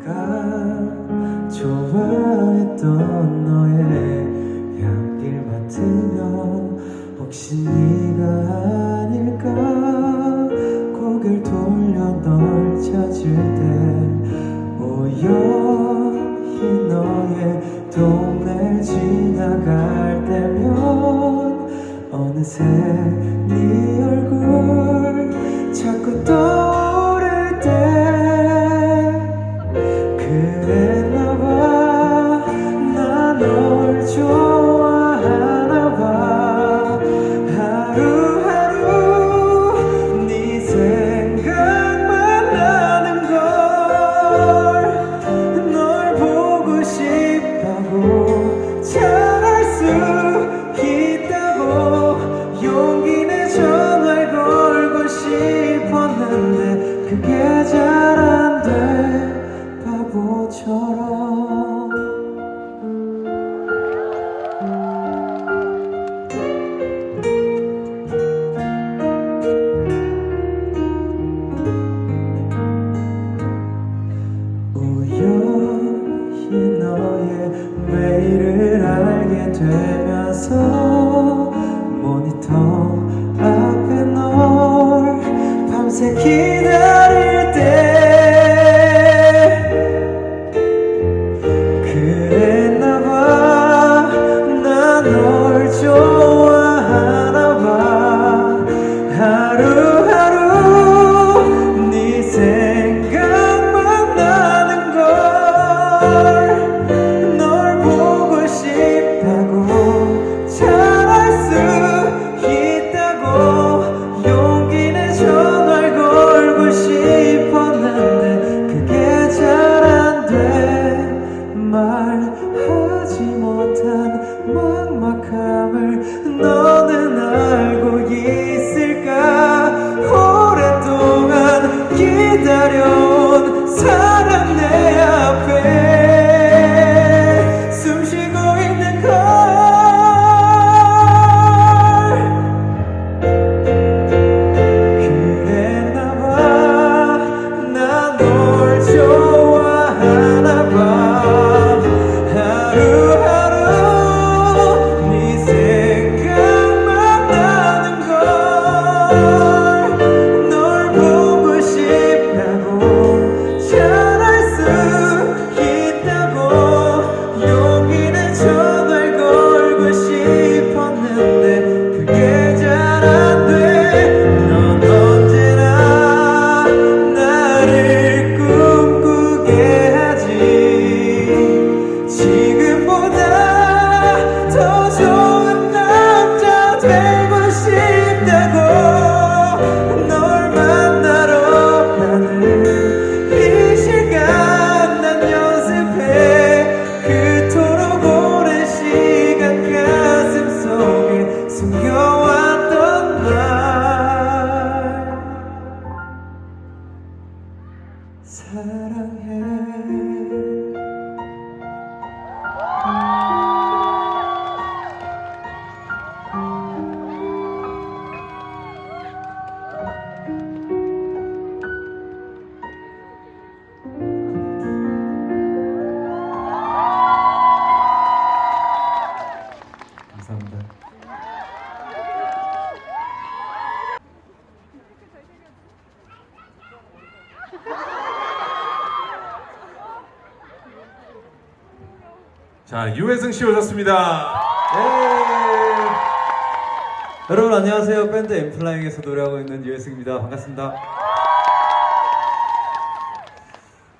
내가 좋아했던 너의 향기를 맡으면 혹시 되면서 자, 유해승 씨 오셨습니다. 예. 여러분 안녕하세요. 밴드 엠플라잉에서 노래하고 있는 유혜승입니다. 반갑습니다.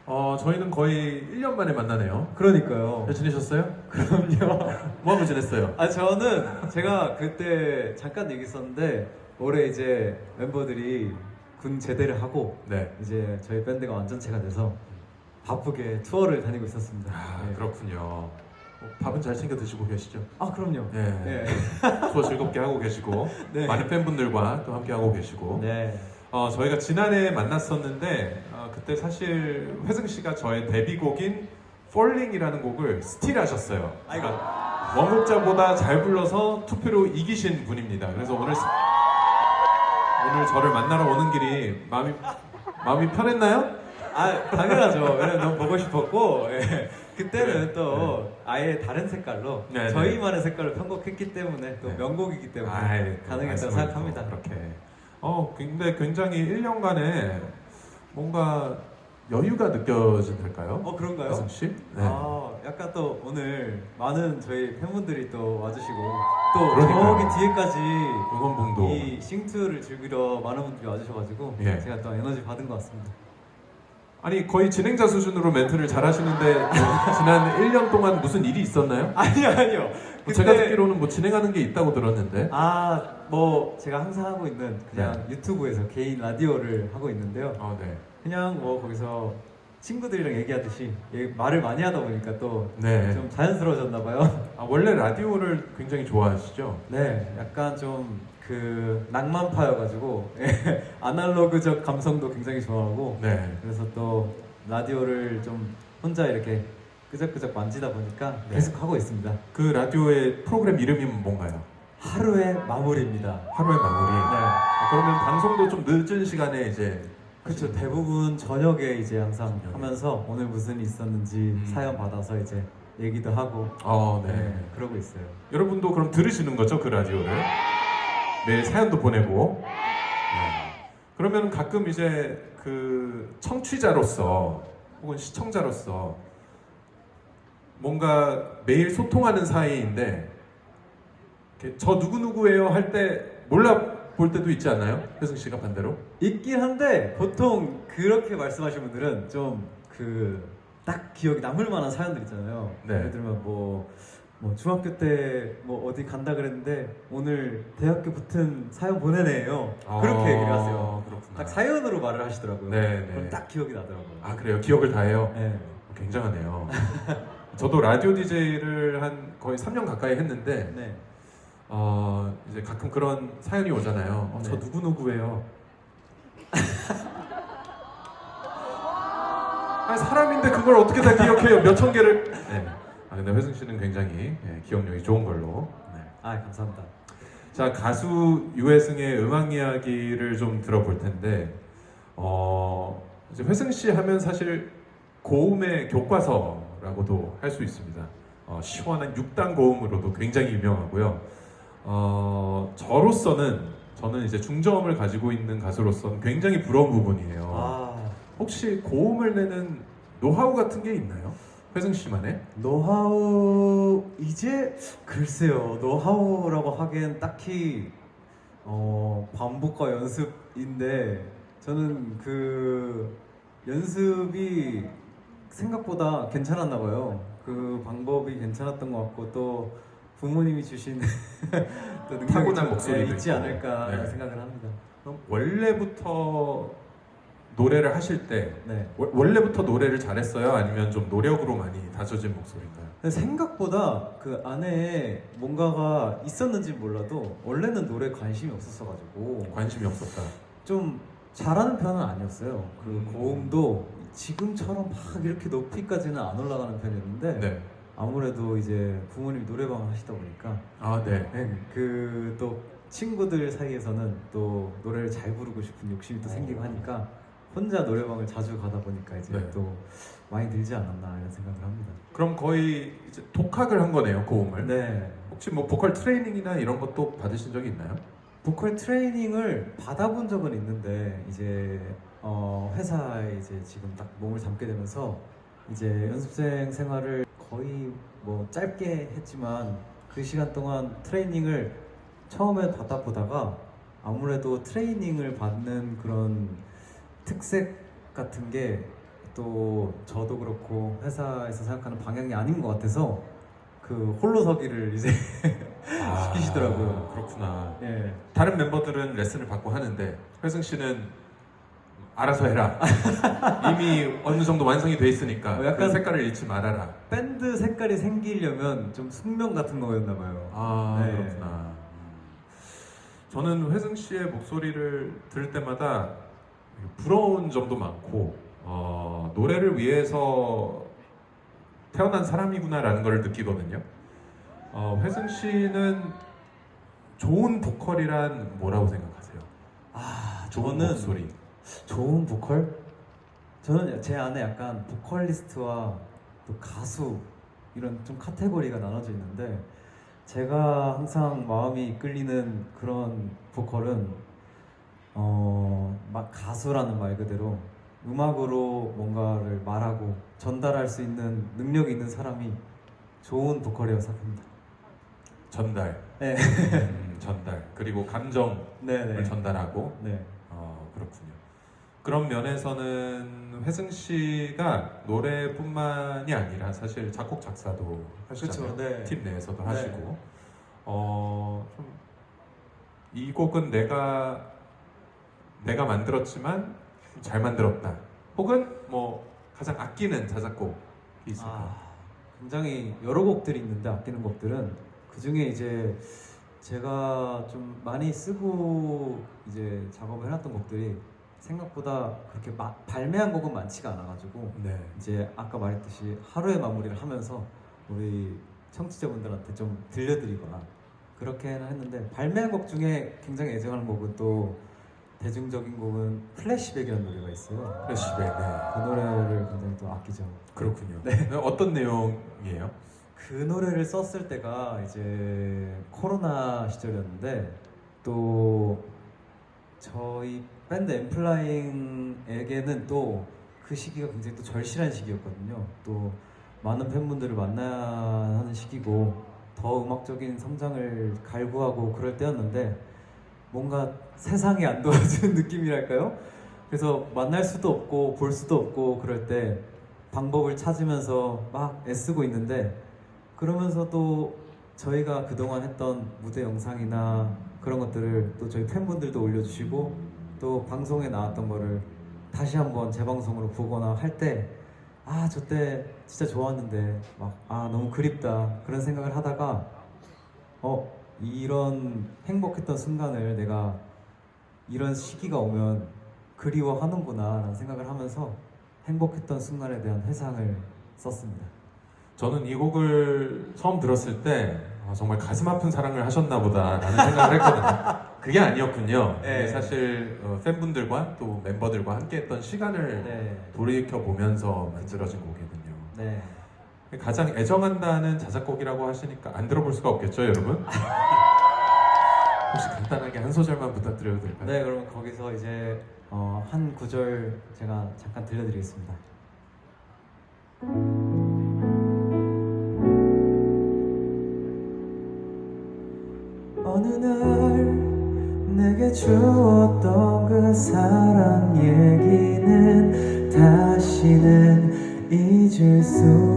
어, 저희는 거의 1년 만에 만나네요. 그러니까요. 잘 지내셨어요? 그럼요. 뭐 하고 지냈어요? 아 저는 제가 그때 잠깐 얘기했었는데 올해 이제 멤버들이 군 제대를 하고 네. 이제 저희 밴드가 완전체가 돼서 바쁘게 투어를 다니고 있었습니다. 아, 네. 그렇군요. 어, 밥은 잘 챙겨 드시고 계시죠? 아 그럼요. 네. 네. 투어 즐겁게 하고 계시고 네. 많은 팬분들과 또 함께 하고 계시고 네. 어, 저희가 지난해 만났었는데 어, 그때 사실 회승 씨가 저의 데뷔곡인 Falling이라는 곡을 스틸하셨어요. 아이고. 그러니까 원곡자보다 잘 불러서 투표로 이기신 분입니다. 그래서 오늘 스- 오늘 저를 만나러 오는 길이 마음이 마음이 편했나요? 아 당연하죠. 왜냐면 너무 보고 싶었고 예. 그때는 그래. 또 아예 다른 색깔로 네, 네. 저희만의 색깔로 편곡했기 때문에 또 네. 명곡이기 때문에 아이, 가능했다고 말씀을 생각합니다. 또 그렇게. 어, 근데 굉장히 1년간에 뭔가 여유가 느껴진달까요? 어 그런가요? 씨? 네. 아 약간 또 오늘 많은 저희 팬분들이 또 와주시고 또 그러니까요. 저기 뒤에까지 응원봉도 이 싱투를 즐기러 많은 분들이 와주셔가지고 예. 제가 또 에너지 받은 것 같습니다. 아니 거의 진행자 수준으로 멘트를 잘 하시는데 지난 1년 동안 무슨 일이 있었나요? 아니요 아니요. 뭐 제가 듣기로는 뭐 진행하는 게 있다고 들었는데 아 뭐 제가 항상 하고 있는 그냥 네. 유튜브에서 개인 라디오를 하고 있는데요. 어, 네. 그냥 뭐 거기서 친구들이랑 얘기하듯이 얘- 말을 많이 하다 보니까 또좀 네. 자연스러워졌나 봐요. 아, 원래 라디오를 굉장히 좋아하시죠? 네, 약간 좀 그 낭만파여가지고 아날로그적 감성도 굉장히 좋아하고 네. 그래서 또 라디오를 좀 혼자 이렇게 끄적끄적 만지다 보니까 네. 계속 하고 있습니다. 그 라디오의 프로그램 이름이 뭔가요? 하루의 마무리입니다. 하루의 마무리. 네. 아, 그러면 방송도 좀 늦은 시간에 이제 그렇죠. 대부분 저녁에 이제 항상 저녁에. 하면서 오늘 무슨 일이 있었는지 음. 사연 받아서 이제 얘기도 하고 어, 네. 네. 그러고 있어요. 여러분도 그럼 들으시는 거죠 그 라디오를 매일 사연도 보내고 네. 그러면 가끔 이제 그 청취자로서 혹은 시청자로서 뭔가 매일 소통하는 사이인데 저 누구 누구예요 할 때 몰라 볼 때도 있지 않나요? 혜승 씨가 반대로 있긴 한데 보통 그렇게 말씀하시는 분들은 좀 그 딱 기억이 남을 만한 사연들 있잖아요. 네. 예를 들면 뭐, 뭐 중학교 때 뭐 어디 간다 그랬는데 오늘 대학교 붙은 사연 보내네요. 그렇게 아, 얘기를 하세요. 그렇구나. 딱 사연으로 말을 하시더라고요. 네, 네. 그럼 딱 기억이 나더라고요. 아 그래요 기억을 다 해요. 네. 굉장하네요. 저도 라디오 DJ를 한 거의 3년 가까이 했는데 네. 어, 이제 가끔 그런 사연이 오잖아요. 어, 저 네. 누구 누구예요. 아 사람인데 그걸 어떻게 다 기억해요? 몇 천 개를. 네. 아 근데 회승 씨는 굉장히 예, 기억력이 좋은 걸로. 네. 아 감사합니다. 자 가수 유혜승의 음악 이야기를 좀 들어볼 텐데 어 이제 회승 씨 하면 사실 고음의 교과서라고도 할 수 있습니다. 어, 시원한 6단 고음으로도 굉장히 유명하고요. 어 저로서는 저는 이제 중저음을 가지고 있는 가수로서는 굉장히 부러운 부분이에요. 아 혹시 고음을 내는 노하우 같은 게 있나요? 회승 씨만의? 노하우 이제 글쎄요 노하우라고 하기엔 딱히 어 반복과 연습인데 저는 그 연습이 생각보다 괜찮았나 봐요 그 방법이 괜찮았던 것 같고 또 부모님이 주신 또 능력이 타고난 좀, 목소리도 예, 있지 있고. 않을까 네. 생각을 합니다 원래부터 노래를 하실 때네 원- 원래부터 노래를 잘했어요? 아니면 좀 노력으로 많이 다져진 목소리인가요? 근데 생각보다 그 안에 뭔가가 있었는지 몰라도 원래는 노래에 관심이 없었어가지고 관심이 없었다. 좀 잘하는 편은 아니었어요. 그 음. 고음도 고음도 지금처럼 막 이렇게 높이까지는 안 올라가는 편이었는데 네. 아무래도 이제 부모님이 노래방을 하시다 보니까 아 네. 그 또 친구들 사이에서는 또 노래를 잘 부르고 싶은 욕심이 또 생기고 어. 하니까 혼자 노래방을 자주 가다 보니까 이제 네. 또 많이 늘지 않았나 이런 생각을 합니다. 그럼 거의 이제 독학을 한 거네요 고음을. 네. 혹시 뭐 보컬 트레이닝이나 이런 것도 받으신 적이 있나요? 보컬 트레이닝을 받아본 적은 있는데 이제 어, 회사에 이제 지금 딱 몸을 담게 되면서 이제 연습생 생활을 거의 뭐 짧게 했지만 그 시간 동안 트레이닝을 처음에 받아 보다가 아무래도 트레이닝을 받는 그런 특색 같은 게 또 저도 그렇고 회사에서 생각하는 방향이 아닌 것 같아서 그 홀로 서기를 이제 시키시더라고요. 아, 그렇구나. 예 다른 멤버들은 레슨을 받고 하는데 회승 씨는 알아서 해라. 이미 어느 정도 완성이 돼 있으니까 어, 약간- 그 색깔을 잃지 말아라. 밴드 색깔이 생기려면 좀 숙명 같은 거였나 봐요. 아 네. 그렇구나. 저는 회승 씨의 목소리를 들을 때마다 부러운 점도 많고 어, 노래를 위해서 태어난 사람이구나라는 걸 느끼거든요. 어, 회승 씨는 좋은 보컬이란 뭐라고 생각하세요? 아 좋은 저는 목소리. 좋은 보컬 저는 제 안에 약간 보컬리스트와 또 가수 이런 좀 카테고리가 나눠져 있는데 제가 항상 마음이 끌리는 그런 보컬은 어막 가수라는 말 그대로 음악으로 뭔가를 말하고 전달할 수 있는 능력이 있는 사람이 좋은 보컬이라고 생각합니다. 전달. 네, 음, 전달. 그리고 감정을 네, 네, 전달하고. 네. 어, 그렇군요. 그런 면에서는 회승 씨가 노래뿐만이 아니라 사실 작곡 작사도 하시잖아요. 그렇죠, 네. 팀 내에서도 네. 하시고. 어, 좀 이 곡은 내가 내가 만들었지만 잘 만들었다. 혹은 뭐 가장 아끼는 자작곡이 있을까? 아, 굉장히 여러 곡들이 있는데 아끼는 곡들은 그 중에 이제 제가 좀 많이 쓰고 이제 작업을 해놨던 곡들이 생각보다 그렇게 마- 발매한 곡은 많지가 않아가지고 네. 이제 아까 말했듯이 하루의 마무리를 하면서 우리 청취자분들한테 좀 들려드리거나 그렇게는 했는데 발매한 곡 중에 굉장히 애정하는 곡은 또 대중적인 곡은 플래시백이라는 노래가 있어요. 플래시백. 네. 그 노래를 굉장히 또 아끼죠. 그렇군요. 네, 어떤 내용이에요? 그 노래를 썼을 때가 이제 코로나 시절이었는데 또 저희 밴드 엠플라잉에게는 또 그 시기가 굉장히 또 절실한 시기였거든요. 또 많은 팬분들을 만나야 하는 시기고 더 음악적인 성장을 갈구하고 그럴 때였는데 뭔가 세상이 안 도와주는 느낌이랄까요? 그래서 만날 수도 없고 볼 수도 없고 그럴 때 방법을 찾으면서 막 애쓰고 있는데 그러면서 또 저희가 그동안 했던 무대 영상이나 그런 것들을 또 저희 팬분들도 올려주시고 또 방송에 나왔던 거를 다시 한번 재방송으로 보거나 할 때 아, 저때 진짜 좋았는데 막 아, 너무 그립다. 그런 생각을 하다가 어, 이런 행복했던 순간을 내가 이런 시기가 오면 그리워하는구나 라는 생각을 하면서 행복했던 순간에 대한 회상을 썼습니다. 저는 이 곡을 처음 들었을 때 아, 정말 가슴 아픈 사랑을 하셨나 보다라는 생각을 했거든요. 그게 아니었군요. 네. 사실 어, 팬분들과 또 멤버들과 함께했던 시간을 네. 돌이켜 보면서 만들어진 곡이군요. 네. 가장 애정한다는 자작곡이라고 하시니까 안 들어볼 수가 없겠죠, 여러분? 혹시 간단하게 한 소절만 부탁드려도 될까요? 네, 그러면 거기서 이제 어, 한 구절 제가 잠깐 들려드리겠습니다. 주었던 그 사랑 얘기는 다시는 잊을 수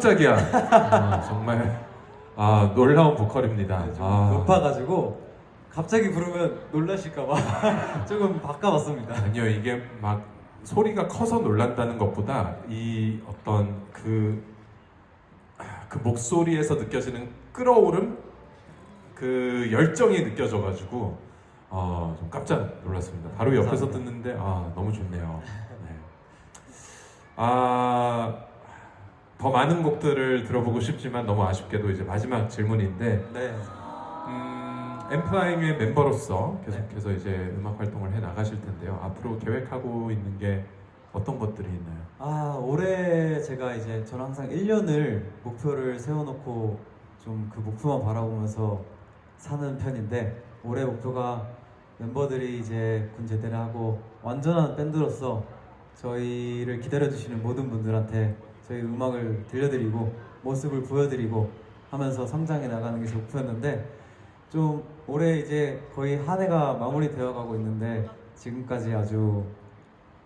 깜짝이야. 아, 정말 아 놀라운 보컬입니다. 네, 좀 아, 높아가지고 갑자기 부르면 놀라실까봐 조금 바꿔봤습니다. 아니요 이게 막 소리가 커서 놀란다는 것보다 이 어떤 그, 아, 그 목소리에서 느껴지는 끌어오름 그 열정이 느껴져가지고 어, 좀 깜짝 놀랐습니다. 바로 옆에서 감사합니다. 듣는데 아 너무 좋네요. 네. 아 더 많은 곡들을 들어보고 싶지만 너무 아쉽게도 이제 마지막 질문인데 네. 음, 엠플라잉의 멤버로서 계속해서 이제 음악 활동을 해 나가실 텐데요. 앞으로 계획하고 있는 게 어떤 것들이 있나요? 아 올해 제가 이제 저는 항상 1년을 목표를 세워놓고 좀 그 목표만 바라보면서 사는 편인데 올해 목표가 멤버들이 이제 군 제대를 하고 완전한 밴드로서 저희를 기다려주시는 모든 분들한테 저희 음악을 들려드리고 모습을 보여드리고 하면서 성장해 나가는 게제 목표였는데 좀 올해 이제 거의 한 해가 마무리되어 가고 있는데 지금까지 아주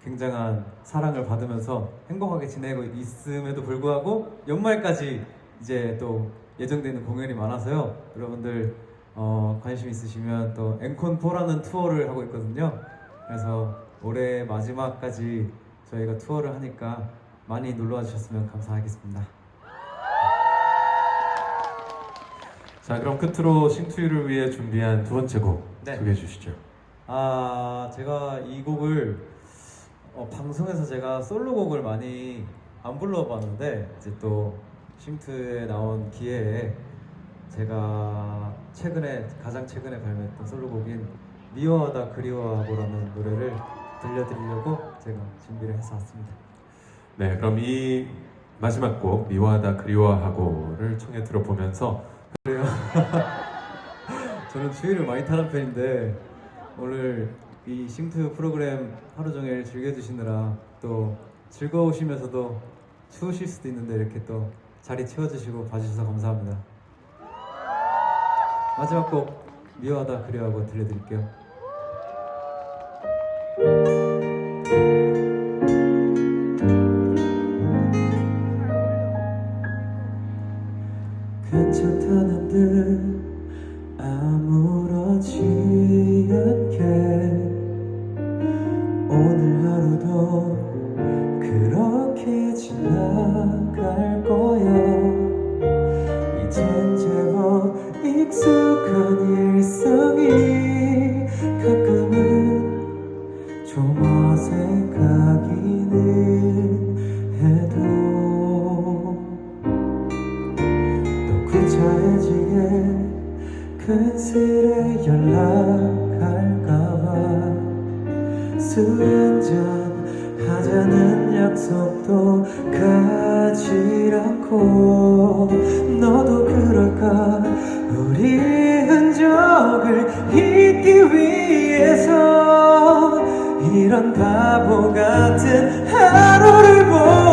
굉장한 사랑을 받으면서 행복하게 지내고 있음에도 불구하고 연말까지 이제 또 예정되는 공연이 많아서요. 여러분들 어, 관심 있으시면 또 앵콘4라는 투어를 하고 있거든요. 그래서 올해 마지막까지 저희가 투어를 하니까 많이 놀러와 주셨으면 감사하겠습니다. 자 그럼 끝으로 싱투유를 위해 준비한 두 번째 곡 네. 소개해 주시죠. 아 제가 이 곡을 어, 방송에서 제가 솔로곡을 많이 안 불러봤는데 이제 또 쉼트에 나온 기회에 제가 최근에 가장 최근에 발매했던 솔로곡인 미워하다 그리워하고라는 노래를 들려드리려고 제가 준비를 해서 왔습니다. 네 그럼 이 마지막 곡 미워하다 그리워하고를 청해 들어보면서 저는 추위를 많이 타는 편인데 오늘 이 싱트 프로그램 하루 종일 즐겨주시느라 또 즐거우시면서도 추우실 수도 있는데 이렇게 또 자리 채워주시고 봐주셔서 감사합니다. 마지막 곡 미워하다 그리워하고 들려드릴게요. 또 구차해지게 근슬에 연락할까봐 술 한잔 하자는 약속도 가지 않고. 너도 그럴까? 우리 흔적을 잊기 위해서 이런 바보 같은 하루를 보낼